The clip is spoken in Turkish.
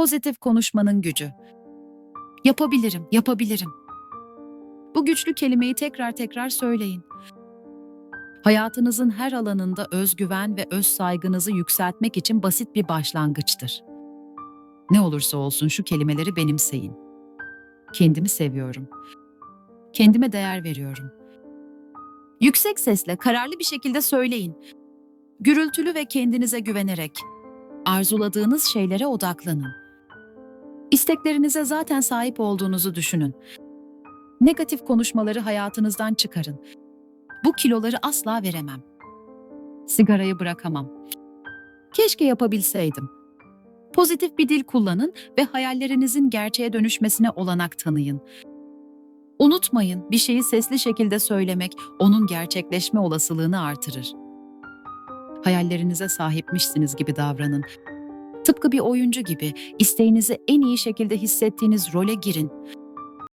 Pozitif konuşmanın gücü. Yapabilirim, yapabilirim. Bu güçlü kelimeyi tekrar tekrar söyleyin. Hayatınızın her alanında özgüven ve öz saygınızı yükseltmek için basit bir başlangıçtır. Ne olursa olsun şu kelimeleri benimseyin. Kendimi seviyorum. Kendime değer veriyorum. Yüksek sesle, kararlı bir şekilde söyleyin. Gürültülü ve kendinize güvenerek. Arzuladığınız şeylere odaklanın. İsteklerinize zaten sahip olduğunuzu düşünün. Negatif konuşmaları hayatınızdan çıkarın. Bu kiloları asla veremem. Sigarayı bırakamam. Keşke yapabilseydim. Pozitif bir dil kullanın ve hayallerinizin gerçeğe dönüşmesine olanak tanıyın. Unutmayın, bir şeyi sesli şekilde söylemek onun gerçekleşme olasılığını artırır. Hayallerinize sahipmişsiniz gibi davranın. Tıpkı bir oyuncu gibi isteğinizi en iyi şekilde hissettiğiniz role girin